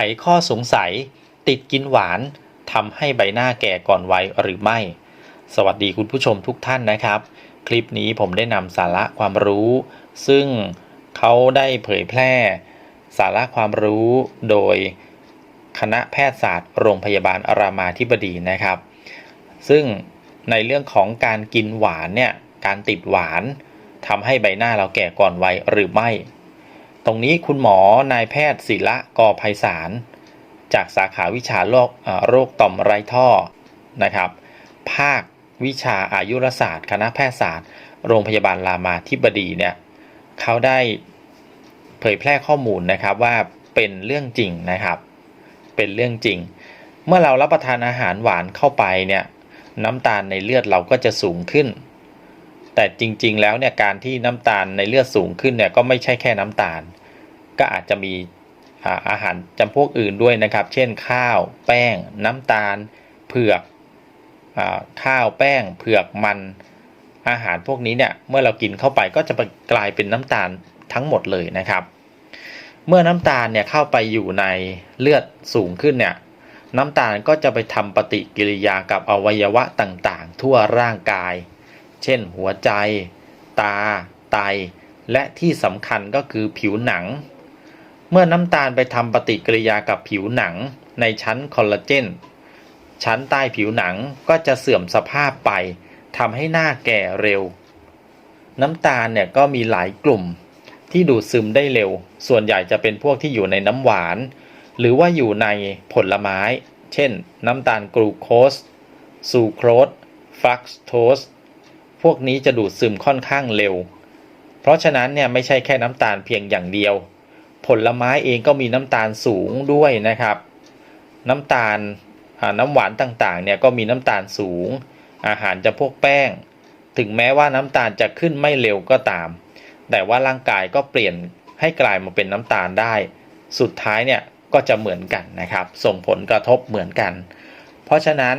ไขข้อสงสัย ติดกินหวานทำให้ใบหน้าแก่ก่อนวัยหรือไม่ สวัสดีคุณผู้ชมทุกท่านนะครับ คลิปนี้ผมได้นำสาระความรู้ ซึ่งเขาได้เผยแพร่ สาระความรู้โดยคณะแพทยศาสตร์โรงพยาบาลอรามาธิบดีนะครับ ซึ่งในเรื่องของการกินหวานเนี่ยการติดหวานทำให้ใบหน้าเราแก่ก่อนวัยหรือไม่ ตรงนี้คุณหมอนายแพทย์ศิระกอภัยสาร จากสาขาวิชาโรคโรคต่อมไรท่อนะครับ ภาควิชาอายุรศาสตร์ คณะแพทยศาสตร์ โรงพยาบาลรามาธิบดีเนี่ยเขาได้เผยแพร่ข้อมูลนะครับว่าเป็นเรื่องจริงนะครับ เป็นเรื่องจริง เมื่อเรารับประทานอาหารหวานเข้าไปเนี่ยน้ำตาลในเลือดเราก็จะสูงขึ้น แต่จริง ๆ แล้วเนี่ยการที่น้ำตาลในเลือดสูงขึ้นเนี่ยก็ไม่ใช่แค่น้ำตาล ก็อาจจะมีอาหารจำพวกอื่นด้วยนะครับ เช่นข้าว แป้ง น้ำตาล เผือกข้าวแป้ง เผือกมันอาหารพวกนี้เนี่ยเมื่อเรากินเข้าไปก็จะกลายเป็นน้ำตาลทั้งหมดเลยนะครับ เมื่อน้ำตาลเนี่ยเข้าไปอยู่ในเลือดสูงขึ้นเนี่ยน้ำตาลก็จะไปทำปฏิกิริยากับอวัยวะต่างๆ ทั่วร่างกาย เช่น หัวใจ ตา ไต และที่สำคัญก็คือผิวหนัง เมื่อน้ำตาลไปทำปฏิกิริยากับผิวหนังในชั้นคอลลาเจน ชั้นใต้ผิวหนังก็จะเสื่อมสภาพไปทำให้หน้าแก่เร็ว น้ำตาลเนี่ยก็มีหลายกลุ่ม ที่ดูดซึมได้เร็ว ส่วนใหญ่จะเป็นพวกที่อยู่ในน้ำหวาน หรือว่าอยู่ในผลไม้ เช่น น้ำตาลกลูโคสซูโครสฟรักโตส พวกนี้จะดูดซึมค่อนข้างเร็ว เพราะฉะนั้นเนี่ยไม่ใช่แค่น้ำตาลเพียงอย่างเดียว ผลไม้เองก็มีน้ำตาลสูงด้วยนะครับ น้ำตาลน้ำหวานต่างๆเนี่ยก็มีน้ำตาลสูง อาหารจะพวกแป้ง ถึงแม้ว่าน้ำตาลจะขึ้นไม่เร็วก็ตาม แต่ว่าร่างกายก็เปลี่ยนให้กลายมาเป็นน้ำตาลได้ สุดท้ายเนี่ยก็จะเหมือนกันนะครับ ส่งผลกระทบเหมือนกัน เพราะฉะนั้น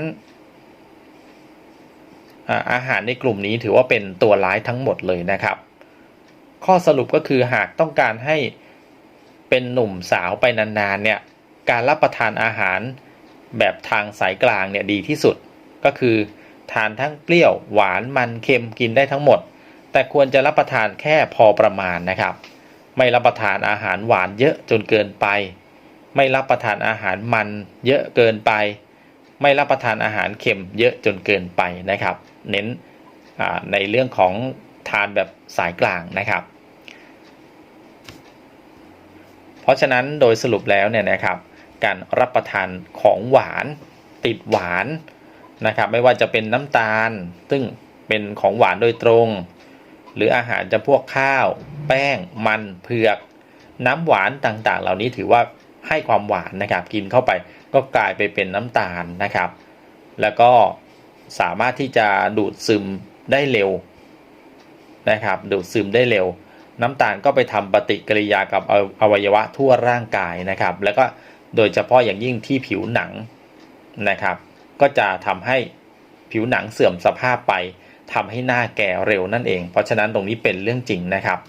อาหารในกลุ่มนี้ถือว่าเป็นตัวร้ายทั้งหมดเลยนะครับ ข้อสรุปก็คือหากต้องการให้เป็นหนุ่มสาวไปนานๆเนี่ยการรับประทานอาหารแบบทางสายกลางเนี่ยดีที่สุด ก็คือทานทั้งเปรี้ยวหวานมันเค็มกินได้ทั้งหมด แต่ควรจะรับประทานแค่พอประมาณนะครับ ไม่รับประทานอาหารหวานเยอะจนเกินไป ไม่รับประทานอาหารมันเยอะเกินไป ไม่รับประทานอาหารเค็มเยอะจนเกินไปนะครับเน้นในเรื่องของทานแบบสายกลางนะครับ เพราะฉะนั้นโดยสรุปแล้วเนี่ยนะครับ การรับประทานของหวานติดหวานนะครับ ไม่ว่าจะเป็นน้ำตาล ซึ่งเป็นของหวานโดยตรง หรืออาหารจำพวกข้าว แป้ง มันเผือก น้ำหวานต่างๆ เหล่านี้ถือว่าให้ความหวานนะครับ กินเข้าไปก็กลายไปเป็นน้ำตาลนะครับ แล้วก็ สามารถที่จะดูดซึมได้เร็วนะครับ ดูดซึมได้เร็ว น้ำตาลก็ไปทำปฏิกิริยากับออวัยวะทั่วร่างกายนะครับ แล้วก็โดยเฉพาะอย่างยิ่งที่ผิวหนังนะครับ ก็จะทำให้ผิวหนังเสื่อมสภาพไปทำให้หน้าแก่เร็วนั่นเอง เพราะฉะนั้นตรงนี้เป็นเรื่องจริงนะครับ